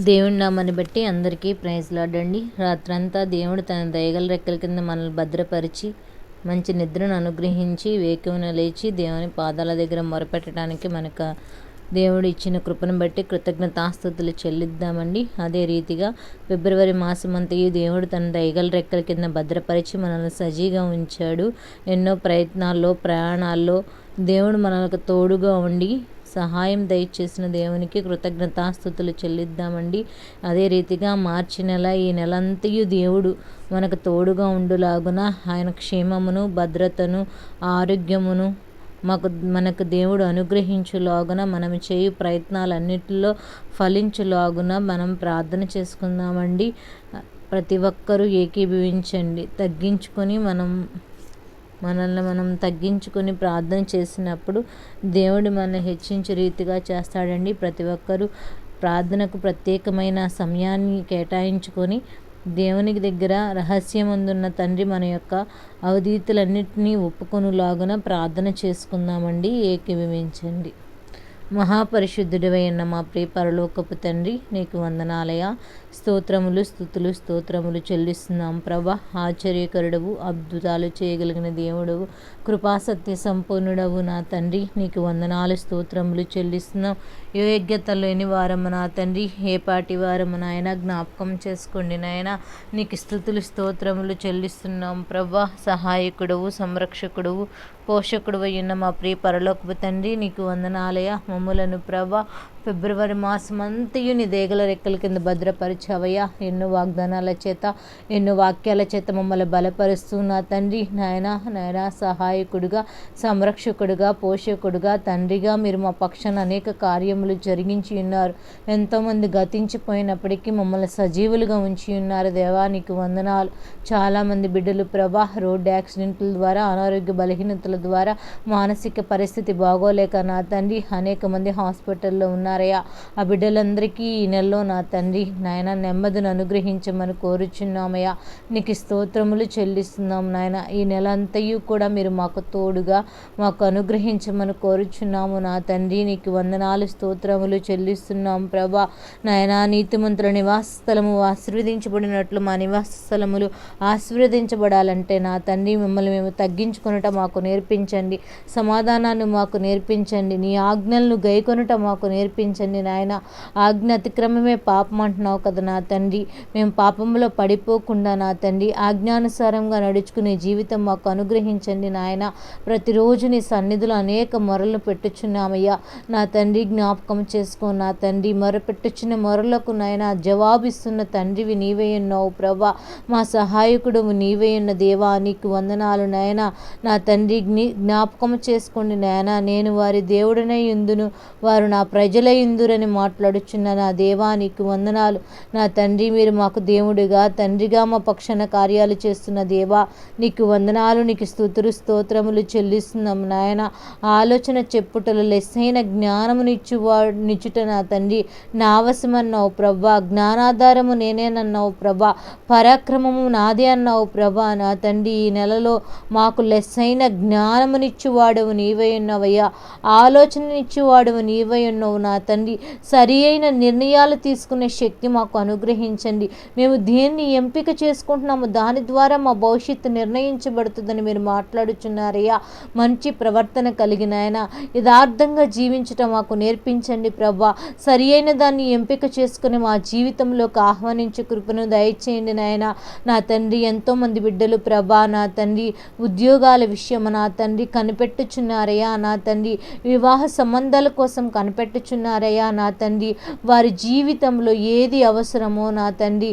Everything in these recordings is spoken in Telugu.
దేవుడి నామాన్ని బట్టి అందరికీ ప్రైజ్ లాడండి రాత్రంతా దేవుడు తన దయగల రెక్కల కింద మనల్ని భద్రపరిచి మంచి నిద్రను అనుగ్రహించి వేకువన లేచి దేవుని పాదాల దగ్గర మొరపెట్టడానికి మనకు దేవుడు ఇచ్చిన కృపను బట్టి కృతజ్ఞతాస్థుతులు చెల్లిద్దామండి. అదే రీతిగా ఫిబ్రవరి మాసమంతయు దేవుడు తన దయగల రెక్కల కింద భద్రపరిచి మనల్ని సజీగా ఉంచాడు. ఎన్నో ప్రయత్నాల్లో ప్రయాణాల్లో దేవుడు మనకు తోడుగా ఉండి సహాయం దయచేసిన దేవునికి కృతజ్ఞతాస్థుతులు చెల్లిద్దామండి. అదే రీతిగా మార్చి నెల ఈ నెలంతయు దేవుడు మనకు తోడుగా ఉండులాగున ఆయన క్షేమమును భద్రతను ఆరోగ్యమును మాకు మనకు దేవుడు అనుగ్రహించులాగున మనం చేయు ప్రయత్నాలన్నిటిలో ఫలించులాగున మనం ప్రార్థన చేసుకుందామండి. ప్రతి ఒక్కరూ ఏకీభవించండి. తగ్గించుకొని మనం మనల్ని మనం తగ్గించుకొని ప్రార్థన చేసినప్పుడు దేవుడు మనల్ని హెచ్చించే రీతిగా చేస్తాడండి. ప్రతి ఒక్కరూ ప్రార్థనకు ప్రత్యేకమైన సమయాన్ని కేటాయించుకొని దేవునికి దగ్గర రహస్యమందున్న తండ్రి మన యొక్క అవధీతులన్నింటినీ ఒప్పుకొనులాగున ప్రార్థన చేసుకుందామండి. ఏకీభవించండి. మహాపరిశుద్ధుడివైన మా ప్రియ పరలోకపు తండ్రి నీకు వందనాలయ. స్తోత్రములు స్థుతులు స్తోత్రములు చెల్లిస్తున్నాం ప్రభ. ఆశ్చర్యకరుడవు అద్భుతాలు చేయగలిగిన దేవుడవు. కృపాసత్య సంపూర్ణుడవు నా తండ్రి నీకు వందనాలు స్తోత్రములు చెల్లిస్తున్నాం. యోగ్యత లేని వారము నా తండ్రి ఏపాటి వారము నాయన జ్ఞాపకం చేసుకోండి నాయన. నీకు స్థుతులు స్తోత్రములు చెల్లిస్తున్నాం ప్రభా సహాయకుడవు సంరక్షకుడవు పోషకుడు అయిన మా ప్రియ పరలోకపు తండ్రి నీకు వందనాలయ. మమ్ములను ప్రభా ఫిబ్రవరి మాసం అంతయు నీ దేగల రెక్కల కింద భద్రపరిచావయ్యా. ఎన్నో వాగ్దానాల చేత ఎన్నో వాక్యాల చేత మమ్మల్ని బలపరుస్తూ నా తండ్రి నాయన నాయన సహాయకుడుగా సంరక్షకుడుగా పోషకుడుగా తండ్రిగా మీరు మా పక్షాన అనేక కార్యం కార్యములు జరిగించి ఉన్నారు. ఎంతోమంది గతించిపోయినప్పటికీ మమ్మల్ని సజీవులుగా ఉంచి ఉన్నారు. దేవానికి వందనాలు. చాలామంది బిడ్డలు ప్రభా రోడ్డు యాక్సిడెంట్ల ద్వారా అనారోగ్య బలహీనతల ద్వారా మానసిక పరిస్థితి బాగోలేక నా తండ్రి అనేక మంది హాస్పిటల్లో ఉన్నారయ్యా. ఆ బిడ్డలందరికీ ఈ నెలలో నా తండ్రి నాయన నెమ్మదిని అనుగ్రహించమని కోరుచున్నామయ్యా. నీకు స్తోత్రములు చెల్లిస్తున్నాం నాయన. ఈ నెల అంతయు కూడా మీరు మాకు తోడుగా మాకు అనుగ్రహించమని కోరుచున్నాము నా తండ్రి. నీకు వందనాలు స్తోత్రములు చెల్లిస్తున్నాం ప్రభా. నాయనా నీతిమంతుల నివాస స్థలము ఆశీర్వదించబడినట్లు మా నివాస స్థలములు ఆశీర్వదించబడాలంటే నా తండ్రి మిమ్మల్ని మేము తగ్గించుకొనుట మాకు నేర్పించండి. సమాధానాన్ని మాకు నేర్పించండి. నీ ఆజ్ఞలను గైకొనుట మాకు నేర్పించండి. నాయన ఆజ్ఞ అతిక్రమమే పాపం అంటున్నావు కదా నా తండ్రి. మేము పాపంలో పడిపోకుండా నా తండ్రి ఆజ్ఞానుసారంగా నడుచుకునే జీవితం మాకు అనుగ్రహించండి నాయన. ప్రతిరోజు నీ సన్నిధిలో అనేక మొరలు పెట్టుచున్నామయ్యా. నా తండ్రి జ్ఞాపకం చేసుకో నా తండ్రి మొరపెట్టుచున్న మొరలకు నాయన జవాబిస్తున్న తండ్రివి నీవే ఉన్నావు ప్రభా మా సహాయకుడు నీవే ఉన్న దేవా. నీకు వందనాలు నాయన. నా తండ్రి జ్ఞాపకం చేసుకోండి నాయన. నేను వారి దేవుడనే ఇందును వారు నా ప్రజల ఇందురని మాట్లాడుచున్న నా దేవా నీకు వందనాలు. నా తండ్రి మీరు మాకు దేవుడిగా తండ్రిగా మా పక్షాన కార్యాలు చేస్తున్న దేవా నీకు వందనాలు నీకు స్థుతులు స్తోత్రములు చెల్లిస్తున్నాం నాయన. ఆలోచన చెప్పుటలు లెస్సైన జ్ఞానమునిచ్చువా నిచ్చుట నా తండ్రి. నా అవసమన్నావు ప్రభా. జ్ఞానాధారము నేనేనన్నావు ప్రభా. పరాక్రమము నాదే అన్నావు ప్రభా. నా తండ్రి ఈ నెలలో మాకు లెస్ అయిన జ్ఞానమునిచ్చువాడవు నీవై ఉన్నావయ్యా. ఆలోచననిచ్చువాడవు నీవై ఉన్నావు నా తండ్రి. సరి అయిన నిర్ణయాలు తీసుకునే శక్తి మాకు అనుగ్రహించండి. మేము దేన్ని ఎంపిక చేసుకుంటున్నాము దాని ద్వారా మా భవిష్యత్తు నిర్ణయించబడుతుందని మీరు మాట్లాడుచున్నారయ్యా. మంచి ప్రవర్తన కలిగిన ఆయన. యథార్థంగా జీవించటం మాకు నేర్పించండి ప్రభా సరి అయిన దాన్ని ఎంపిక చేసుకుని మా జీవితంలోకి ఆహ్వానించే కృపను దయచేయండి నాయన. నా తండ్రి ఎంతోమంది బిడ్డలు ప్రభా నా తండ్రి ఉద్యోగాల విషయం నా తండ్రి కనిపెట్టుచున్నారయ్యా. నా తండ్రి వివాహ సంబంధాల కోసం కనిపెట్టుచున్నారయ్యా. నా తండ్రి వారి జీవితంలో ఏది అవసరమో నా తండ్రి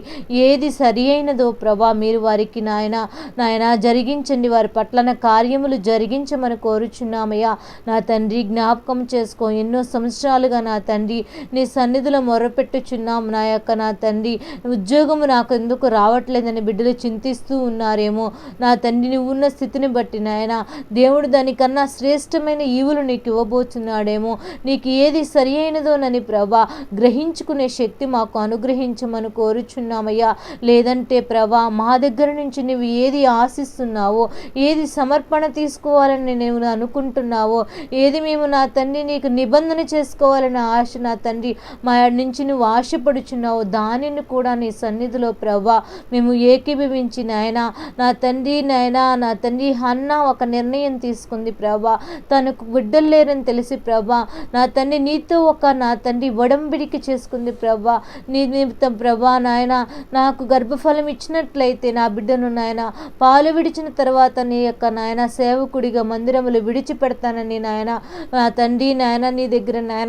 ఏది సరి అయినదో ప్రభా మీరు వారికి నాయన నాయన జరిగించండి. వారి పట్లన కార్యములు జరిగించమని కోరుచున్నామయ్యా. నా తండ్రి జ్ఞాపకం చేసుకో. ఎన్నో సంవత్సరాలుగా నా తండ్రి నీ సన్నిధిలో మొరపెట్టుచున్నాం నా యొక్క నా తండ్రి. ఉద్యోగము నాకు ఎందుకు రావట్లేదని బిడ్డలు చింతిస్తూ ఉన్నారేమో. నా తండ్రి నువ్వు ఉన్న స్థితిని బట్టి నాయన దేవుడు దానికన్నా శ్రేష్టమైన ఈవులు నీకు ఇవ్వబోతున్నాడేమో నీకు ఏది సరి అయినదోనని ప్రభా గ్రహించుకునే శక్తి మాకు అనుగ్రహించమని కోరుచున్నామయ్యా. లేదంటే ప్రభా మా దగ్గర నుంచి నువ్వు ఏది ఆశిస్తున్నావో ఏది సమర్పణ తీసుకోవాలని నేను అనుకుంటున్నావో ఏది మేము నా తండ్రి నీకు నిబంధన చేసుకు తీసుకోవాలని ఆశ నా తండ్రి. మా నుంచి నువ్వు ఆశపడుచున్నావు దానిని కూడా నీ సన్నిధిలో ప్రభా మేము ఏకీభవించి నాయన నా తండ్రి నాయన నా తండ్రి అన్న ఒక నిర్ణయం తీసుకుంది ప్రభా తనకు బిడ్డలు లేరని తెలిసి ప్రభా నా తండ్రి నీతో ఒక నా తండ్రి ఒడంబడికి చేసుకుంది ప్రభా నీ నిమిత్తం ప్రభా నాయన నాకు గర్భఫలం ఇచ్చినట్లయితే నా బిడ్డను నాయన పాలు విడిచిన తర్వాత నీ యొక్క నాయన సేవకుడిగా మందిరములు విడిచిపెడతానని నాయన నా తండ్రి నాయన నీ దగ్గర నాయన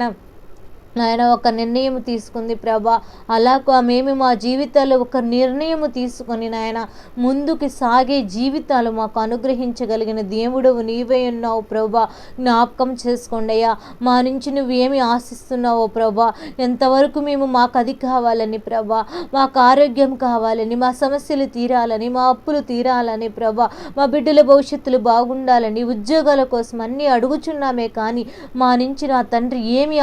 నాయన ఒక నిర్ణయం తీసుకుంది ప్రభా. అలా మేము మా జీవితాల్లో ఒక నిర్ణయం తీసుకొని నాయన ముందుకు సాగే జీవితాలు మాకు అనుగ్రహించగలిగిన దేవుడు నీవే ఉన్నావు ప్రభా. జ్ఞాపకం చేసుకోండి అయ్యా. మా నుంచి నువ్వేమి ఆశిస్తున్నావో ప్రభా? ఎంతవరకు మేము మాకు అది కావాలని ప్రభా? మాకు ఆరోగ్యం కావాలని మా సమస్యలు తీరాలని మా అప్పులు తీరాలని ప్రభా. మా బిడ్డల భవిష్యత్తులు బాగుండాలని ఉద్యోగాల కోసం అన్నీ అడుగుచున్నామే కానీ మా నుంచి నా తండ్రి ఏమి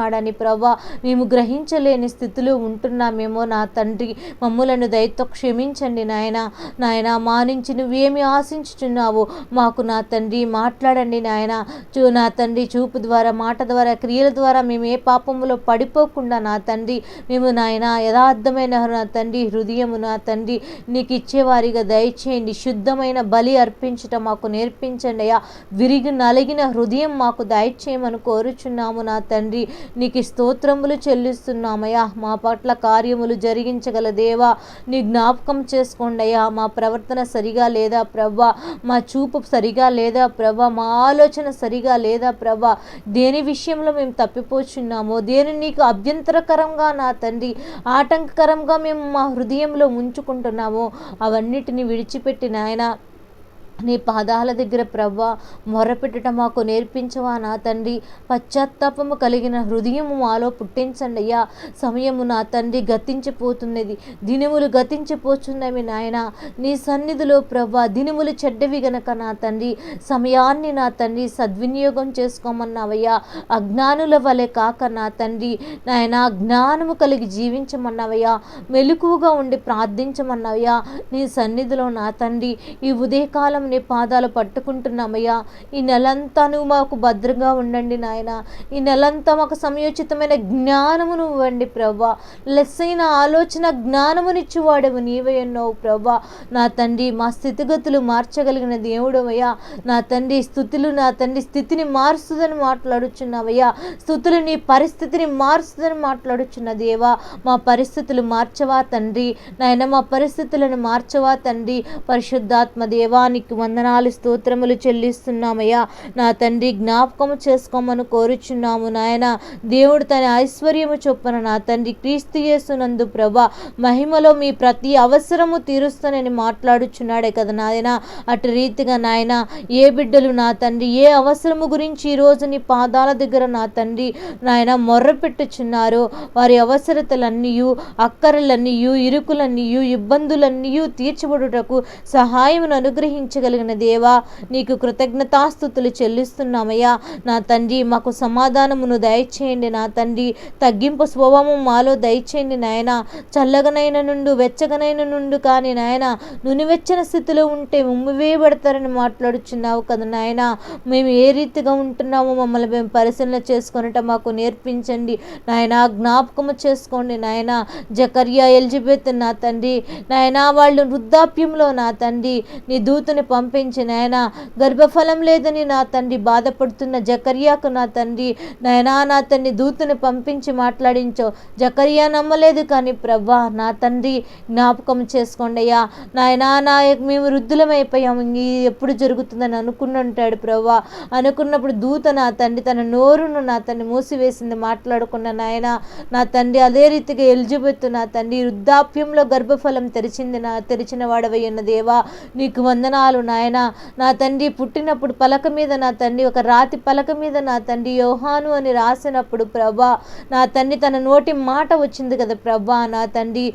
ఆశించుచున్నాడని ప్రభా మేము గ్రహించలేని స్థితిలో ఉంటున్నామేమో నా తండ్రి. మమ్ములను దయతో క్షమించండి నాయన. నాయన మా నుంచి నువ్వేమి ఆశించుచున్నావు మాకు నా తండ్రి మాట్లాడండి నాయన. చూ నా తండ్రి చూపు ద్వారా మాట ద్వారా క్రియల ద్వారా మేము ఏ పాపములో పడిపోకుండా నా తండ్రి. మేము నాయన యథార్థమైన నా తండ్రి హృదయము నా తండ్రి. నీకు ఇచ్చేవారిగా దయచేయండి. శుద్ధమైన బలి అర్పించటం మాకు నేర్పించండి అయ్యా. విరిగి నలిగిన హృదయం మాకు దయచేయమని కోరుచున్నాము నా తండ్రి. నీకు స్తోత్రములు చెల్లిస్తున్నామయ్యా. మా పట్ల కార్యములు జరిగించగల దేవా నీ జ్ఞాపకం చేసుకోండి అయ్యా మా ప్రవర్తన సరిగా లేదా ప్రభా మా చూపు సరిగా లేదా ప్రభా మా ఆలోచన సరిగా లేదా ప్రభా దేని విషయంలో మేము తప్పిపోచున్నామో? దేని నీకు అభ్యంతరకరంగా నా తండ్రి ఆటంకకరంగా మేము మా హృదయంలో ఉంచుకుంటున్నామో అవన్నిటిని విడిచిపెట్టి నాయనా నీ పాదాల దగ్గర ప్రభా మొరపెట్టుట మాకు నేర్పించవా నా తండ్రి. పశ్చాత్తాపము కలిగిన హృదయము మాలో పుట్టించండి అయ్యా. సమయము నా తండ్రి గతించిపోతున్నది. దినములు గతించిపోతున్నవి నాయన. నీ సన్నిధిలో ప్రభా దినములు చెడ్డవి గనక నా తండ్రి. సమయాన్ని నా తండ్రి సద్వినియోగం చేసుకోమన్నావయ్యా. అజ్ఞానుల వలె కాక నా తండ్రి. నాయన జ్ఞానము కలిగి జీవించమన్నావయ్యా. మెలకువగా ఉండి ప్రార్థించమన్నావయ్యా. నీ సన్నిధిలో నా తండ్రి. ఈ ఉదయకాలం నీ పాదాలు పట్టుకుంటున్నామయ్యా. ఈ నెలంతా నువ్వు మాకు భద్రంగా ఉండండి నాయన. ఈ నెలంతా మాకు సమయోచితమైన జ్ఞానము ఇవ్వండి ప్రభా. లెస్సైన ఆలోచన జ్ఞానమునిచ్చి వాడవు నీవే ఉన్నావు ప్రభా. నా తండ్రి మా స్థితిగతులు మార్చగలిగిన దేవుడవయ్యా. నా తండ్రి స్థుతులు నా తండ్రి స్థితిని మారుస్తుందని మాట్లాడుచున్నావయ్యా. స్థుతులు నీ పరిస్థితిని మారుస్తుందని మాట్లాడుచున్న దేవా. మా పరిస్థితులు మార్చవా తండ్రి? నాయన మా పరిస్థితులను మార్చవా తండ్రి? పరిశుద్ధాత్మ దేవానికి వందనాలు స్తోత్రములు చెల్లిస్తున్నామయ్యా. నా తండ్రి జ్ఞాపకము చేసుకోమని కోరుచున్నాము నాయన. దేవుడు తన ఐశ్వర్యము చొప్పున నా తండ్రి క్రీస్తు చేస్తున్నందు ప్రభా మహిమలో మీ ప్రతి అవసరము తీరుస్తానని మాట్లాడుచున్నాడే కదా నాయన. అటు రీతిగా నాయన ఏ బిడ్డలు నా తండ్రి ఏ అవసరము గురించి ఈరోజు నీ పాదాల దగ్గర నా తండ్రి నాయన మొర్రపెట్టుచున్నారో వారి అవసరతలన్నీయు అక్కరలన్నీయు ఇరుకులన్నీయు ఇబ్బందులన్నీయు తీర్చబడుటకు సహాయమును కలిగిన దేవా నీకు కృతజ్ఞతాస్థుతులు చెల్లిస్తున్నామయ్యా. నా తండ్రి మాకు సమాధానమును దయచేయండి. నా తండ్రి తగ్గింపు స్వభావం మాలో దయచేయండి నాయన. చల్లగనైన నుండు వెచ్చగనైన నుండు కానీ నాయన నునివెచ్చని స్థితిలో ఉంటే ఉమ్మివేయబడతారని మాట్లాడుచున్నావు కదా నాయన. మేము ఏ రీతిగా ఉంటున్నామో మమ్మల్ని మేము పరిశీలన చేసుకొనట మాకు నేర్పించండి. నాయన జ్ఞాపకము చేసుకోండి నాయన. జకర్యా ఎలిజబెత్ నా తండ్రి. నాయన వాళ్ళు వృద్ధాప్యంలో నా తండ్రి. నీ దూతని పంపించి నాయన గర్భఫలం లేదని నా తండ్రి బాధపడుతున్న జకర్యాకు నా తండ్రి నాయనా నా తండ్రి దూతను పంపించి మాట్లాడించో. జకర్యా నమ్మలేదు కానీ ప్రభా నా తండ్రి జ్ఞాపకం చేసుకోండి అయ్యా. నాయనా నా మేము వృద్ధులమైపోయాము ఎప్పుడు జరుగుతుందని అనుకున్నంటాడు ప్రభా అనుకున్నప్పుడు దూత నా తండ్రి తన నోరును నా తండ్రి మూసివేసింది మాట్లాడుకున్న నాయన నా తండ్రి అదే రీతిగా ఎలిజబెత్ నా తండ్రి వృద్ధాప్యంలో గర్భఫలం తెరిచింది నా తెరిచిన వాడవై ఉన్న దేవా నీకు వందనాలు నాయన నా తండ్రి పుట్టినప్పుడు పలక మీద నా తండ్రి ఒక రాతి పలక మీద నా తండ్రి యోహాను అని రాసినప్పుడు ప్రభా నా తండ్రి తన నోటి మాట వచ్చింది కదా ప్రభా నా తండ్రి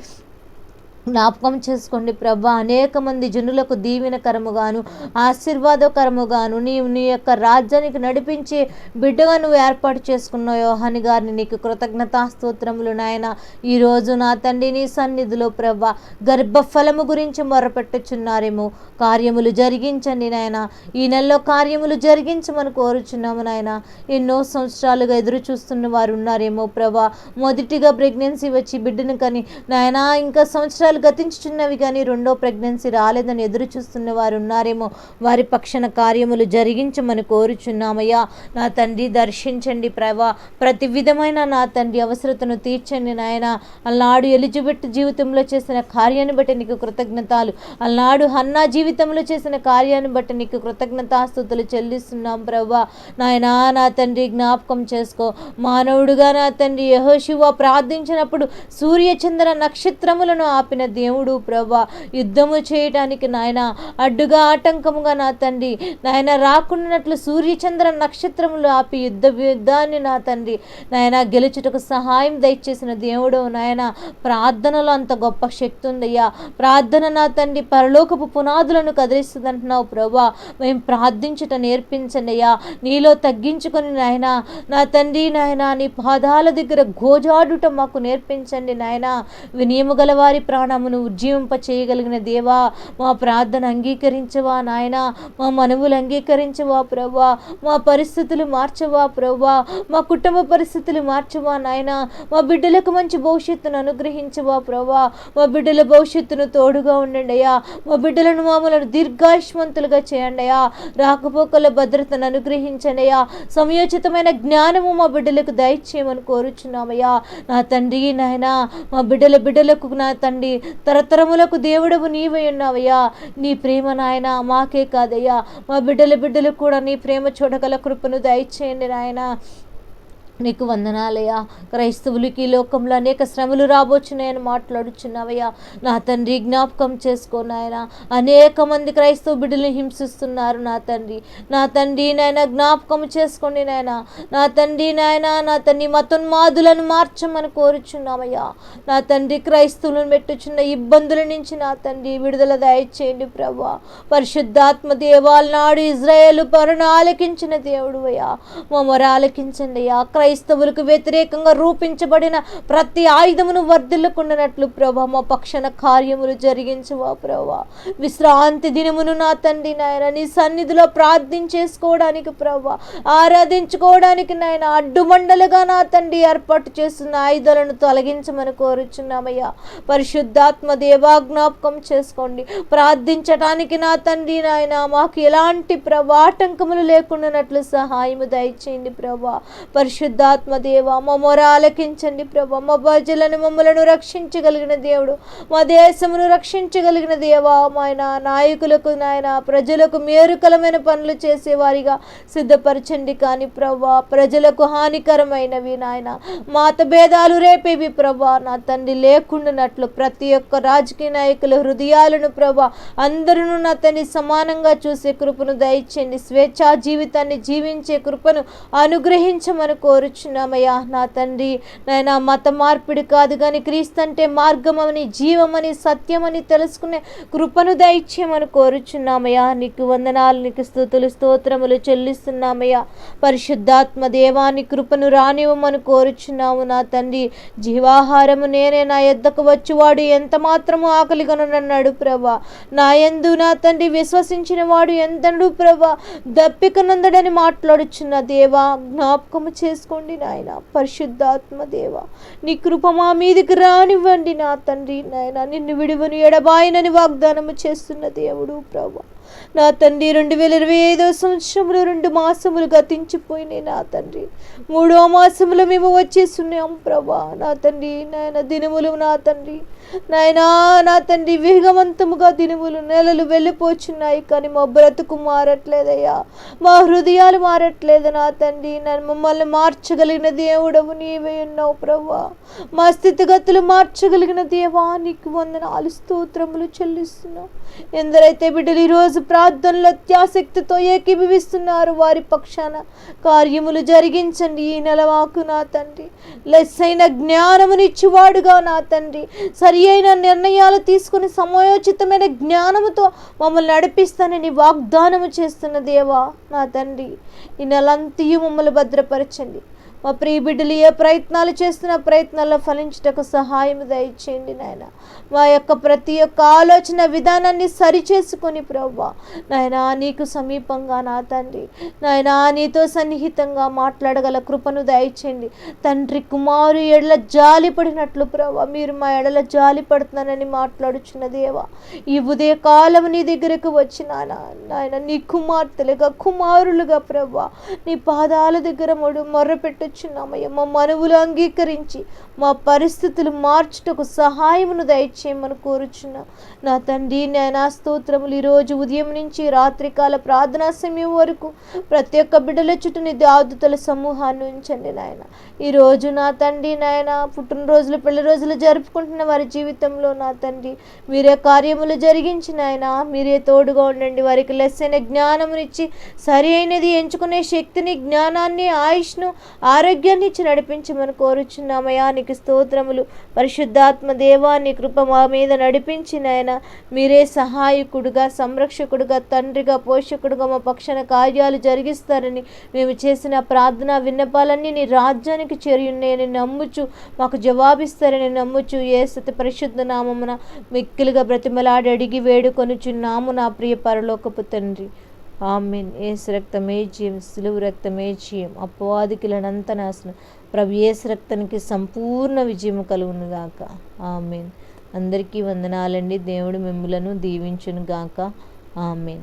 జ్ఞాపకం చేసుకోండి ప్రభా. అనేక మంది జనులకు దీవెనకరముగాను ఆశీర్వాదకరముగాను నీవు నీ యొక్క రాజ్యానికి నడిపించే బిడ్డగా నువ్వు ఏర్పాటు చేసుకున్న యోహాని గారిని నీకు కృతజ్ఞతాస్తోత్రములు నాయన. ఈరోజు నా తండ్రి నీ సన్నిధిలో ప్రభా గర్భఫలము గురించి మొరపెట్టుచున్నారేమో. కార్యములు జరిగించండి నాయన. ఈ నెలలో కార్యములు జరిగించమని కోరుచున్నాము నాయన. ఎన్నో సంవత్సరాలుగా ఎదురు చూస్తున్న వారు ఉన్నారేమో ప్రభా. మొదటిగా ప్రెగ్నెన్సీ వచ్చి బిడ్డను కని నాయన ఇంకా సంవత్సరాలు గతించుచున్నవి కానీ రెండో ప్రెగ్నెన్సీ రాలేదని ఎదురు చూస్తున్న వారు ఉన్నారేమో వారి పక్షన కార్యములు జరిగించమని కోరుచున్నామయ్యా. నా తండ్రి దర్శించండి ప్రభా. ప్రతి విధమైన నా తండ్రి అవసరతను తీర్చండి నాయన. అల్నాడు ఎలిజబెత్ జీవితంలో చేసిన కార్యాన్ని బట్టి నీకు కృతజ్ఞతలు. అల్నాడు హన్నా జీవితంలో చేసిన కార్యాన్ని బట్టి నీకు కృతజ్ఞతాస్తుతులు చెల్లిస్తున్నాం ప్రభా. నాయనా నా తండ్రి జ్ఞాపకం చేసుకో. మానవుడుగా నా తండ్రి యహోశివ ప్రార్థించినప్పుడు సూర్య చంద్ర నక్షత్రములను ఆపిన దేవుడు ప్రభా యుద్ధము చేయటానికి నాయన అడ్డుగా ఆటంకముగా నా తండ్రి నాయన రాకుండానట్లు సూర్య చంద్ర నక్షత్రములు ఆపి యుద్ధ యుద్ధాన్ని నా తండ్రి నాయన గెలుచుటకు సహాయం దయచేసిన దేవుడు నాయన ప్రార్థనలో అంత గొప్ప శక్తి ఉందయ్యా. ప్రార్థన నా తండ్రి పరలోకపు పునాదులను కదిలిస్తుంది అంటున్నావు ప్రభా. మేము ప్రార్థించుట నేర్పించండి అయ్యా. నీలో తగ్గించుకొని నాయన నా తండ్రి నాయన నీ పాదాల దగ్గర గోజాడుట మాకు నేర్పించండి నాయన. వినియము గల వారి ప్రాణమును ఉజ్జీవింప చేయగలిగిన దేవా మా ప్రార్థన అంగీకరించవా నాయన మా మనవులు అంగీకరించవా ప్రభా మా పరిస్థితులు మార్చవా ప్రభా మా కుటుంబ పరిస్థితులు మార్చవా నాయన మా బిడ్డలకు మంచి భవిష్యత్తును అనుగ్రహించవా ప్రభా మా బిడ్డల భవిష్యత్తును తోడుగా ఉండండి అయ్యా మా బిడ్డలను మామూలను దీర్ఘాయుష్మంతులుగా చేయండి అయ్యా రాకపోకల భద్రతను అనుగ్రహించండి అయ్యా సమయోచితమైన జ్ఞానము మా బిడ్డలకు దయచేయమని కోరుచున్నామయ్యా. నా తండ్రి నాయన మా బిడ్డల బిడ్డలకు నా తండ్రి తరతరములకు దేవుడవు నీవై ఉన్నావయ్యా. నీ ప్రేమ నాయన మాకే కాదయ్యా. మా బిడ్డల బిడ్డలకు కూడా నీ ప్రేమ చూడగల కృపను దయచేయండి నాయన. నీకు వందనాలయ్యా. క్రైస్తవులకి ఈ లోకంలో అనేక శ్రమలు రాబోచున్నాయని మాట్లాడుచున్నావయ్యా. నా తండ్రి జ్ఞాపకం చేసుకో నాయన. అనేక మంది క్రైస్తవ బిడ్డలు హింసిస్తున్నారు నా తండ్రి. నా తండ్రి నాయన జ్ఞాపకం చేసుకోండి నాయన. నా తండ్రి నాయన నా తండ్రి మతోన్మాదులను మార్చమని కోరుచున్నామయ్యా. నా తండ్రి క్రైస్తవులను పెట్టుచున్న ఇబ్బందుల నుంచి నా తండ్రి విడుదల దయచేయండి ప్రభా. పరిశుద్ధాత్మ దేవాల నాడు ఇజ్రాయేల్ పరును ఆలకించిన దేవుడు అయ్యా. మమ్మరు ఆలకించండి అయ్యా. క్రైస్తవులకు వ్యతిరేకంగా రూపించబడిన ప్రతి ఆయుధమును వర్ధిల్లుకున్నట్లు ప్రభా మా పక్షణ కార్యములు జరిగించవా ప్రభా. విశ్రాంతి దినమును నా తండ్రి నాయన నీ సన్నిధిలో ప్రార్థించేసుకోవడానికి ప్రభా ఆరాధించుకోవడానికి నాయన అడ్డుమండలుగా నా తండ్రి ఏర్పాటు చేస్తున్న ఆయుధాలను తొలగించమని కోరుచున్నామయ్యా. పరిశుద్ధాత్మ దేవా జ్ఞాపకం చేసుకోండి. ప్రార్థించటానికి నా తండ్రి నాయన మాకు ఎలాంటి ప్రభాటంకములు లేకుండానట్లు సహాయము దయచేయండి ప్రభా. పరిశుద్ధ దేవ మా మొరాలకించండి ప్రభా. మా ప్రజలను మమ్మలను రక్షించగలిగిన దేవుడు. మా దేశమును రక్షించగలిగిన దేవా ఆయన నాయకులకు నాయన ప్రజలకు మేరుకలమైన పనులు చేసేవారిగా సిద్ధపరచండి కానీ ప్రభా. ప్రజలకు హానికరమైనవి నాయన. మాతభేదాలు రేపేవి ప్రభా. నా తండ్రి లేకుండానట్లు ప్రతి ఒక్క రాజకీయ నాయకుల హృదయాలను ప్రభా అందరూ నా తండ్రి సమానంగా చూసే కృపను దయచేయండి. స్వేచ్ఛా జీవితాన్ని జీవించే కృపను అనుగ్రహించమని కోరు కోరుచున్నామయ్యా నా తండ్రి నాయన మత మార్పిడి కాదు కానీ క్రీస్తు అంటే మార్గమని జీవమని సత్యమని తెలుసుకునే కృపను దయచేయమని కోరుచున్నామయ్యా. నీకు వందనాలు నీకు స్థుతులు స్తోత్రములు చెల్లిస్తున్నామయ్యా. పరిశుద్ధాత్మ దేవాని కృపను రానివ్వమని కోరుచున్నాము నా తండ్రి. జీవాహారము నేనే నా ఎద్దకు వచ్చువాడు ఎంత మాత్రము ఆకలిగనున్నాడు ప్రభా. నా యందు నా తండ్రి విశ్వసించిన వాడు ఎంతడు ప్రభా. దప్పికనందడని మాట్లాడుచున్న దేవా జ్ఞాపకము చేసుకు చేసుకోండి నాయన. పరిశుద్ధాత్మ దేవ నీ కృప మా మీదికి రానివ్వండి నా తండ్రి నాయన. నిన్ను విడువను ఎడబాయనని వాగ్దానము చేస్తున్న దేవుడు ప్రభా. నా తండ్రి రెండు వేల ఇరవై ఐదో సంవత్సరంలో రెండు మాసములు గతించిపోయినాయి నా తండ్రి. మూడో మాసములు మేము వచ్చేస్తున్నాం ప్రభా. నా తండ్రి నాయన దినములు నా తండ్రి. నాయనా నా తండ్రి వేగవంతముగా దినములు నెలలు వెళ్ళిపోచున్నాయి కానీ మా బ్రతుకు మారట్లేదయ్యా. మా హృదయాలు మారట్లేదు నా తండ్రి. నన్ను మమ్మల్ని మార్చగలిగిన దేవుడవు నీవే ఉన్నావు ప్రభా మా స్థితిగతులు మార్చగలిగిన దేవా నీకు వందనాలు స్తోత్రములు చెల్లిస్తున్నావు ఎందరైతే బిడ్డలు ఈరోజు ప్రార్థనలో అత్యాసక్తితో ఏకీభవిస్తున్నారు వారి పక్షాన కార్యములు జరిగించండి ఈ నెలవాకు నా తండ్రి. లెస్సైన జ్ఞానమునిచ్చువాడుగా నా తండ్రి. సరి అయిన నిర్ణయాలు తీసుకుని సమయోచితమైన జ్ఞానముతో మమ్మల్ని నడిపిస్తానని వాగ్దానము చేస్తున్న దేవా నా తండ్రి. ఈ నెలంతయు మమ్మల్ని భద్రపరచండి. మా ప్రియ బిడ్డలు ఏ ప్రయత్నాలు చేస్తున్న ప్రయత్నాల్లో ఫలించుటకు సహాయం దయచేయండి నాయన. మా యొక్క ప్రతి ఒక్క ఆలోచన విధానాన్ని సరిచేసుకొని ప్రవ్వా. నాయన నీకు సమీపంగా నా తండ్రి. నాయన నీతో సన్నిహితంగా మాట్లాడగల కృపను దయచేయండి. తండ్రి కుమారు ఎడల జాలి పడినట్లు ప్రవ్వా. మీరు మా ఎడల జాలి పడుతున్నానని మాట్లాడుచున్న దేవా ఈ ఉదయ కాలం నీ దగ్గరకు వచ్చినాన నాయన నీ కుమార్తెలుగా కుమారులుగా ప్రవ్వా. నీ పాదాల దగ్గర మొడు మొర్రపెట్టుచున్నామయ్య మా మనవులు అంగీకరించి మా పరిస్థితులు మార్చుటకు సహాయమును దయచేయమని కోరుచున్నాం. నా తండ్రి నేను స్తోత్రములు ఈరోజు ఉదయం నుంచి రాత్రికాల ప్రార్థనా సమయం వరకు ప్రతి ఒక్క బిడ్డల చుట్టూ నీ దాదుతల సమూహాన్ని ఉంచండి నాయన. ఈరోజు నా తండ్రి నాయన పుట్టినరోజులు పెళ్ళి రోజులు జరుపుకుంటున్న వారి జీవితంలో నా తండ్రి మీరే కార్యములు జరిగించిన ఆయన మీరే తోడుగా ఉండండి. వారికి లెస్సైన జ్ఞానమునిచ్చి సరి అయినది ఎంచుకునే శక్తిని జ్ఞానాన్ని ఆయుష్ను ఆరోగ్యాన్ని ఇచ్చి నడిపించమని కోరుచున్నామయ్యా. నీకు స్తోత్రములు. పరిశుద్ధాత్మ దేవాన్ని కృప మా మీద నడిపించిన ఆయన మీరే సహాయకుడుగా సంరక్షకుడుగా తండ్రిగా పోషకుడుగా మా పక్షాన కార్యాలు జరిగిస్తారని మేము చేసిన ప్రార్థన విన్నపాలన్నీ నీ రాజ్యానికి చేరియున్నాయని నమ్ముచు మాకు జవాబిస్తారని నమ్ముచు ఏ సతి పరిశుద్ధ నామమున మిక్కిలుగా బ్రతిమలాడి అడిగి వేడుకొనుచున్నాము నా ప్రియ పరలోకపు తండ్రి. ఆమెన్. ఏసు రక్తమే జీవం సులువు రక్తమే జీవం. అపవాదికులనంత నాశనం ప్రభు ఏసు రక్తానికి సంపూర్ణ విజయం కలుగును గాక ఆమెన్. అందరికీ వందనాలండి. దేవుడు మిమ్ములను దీవించును గాక ఆమెన్.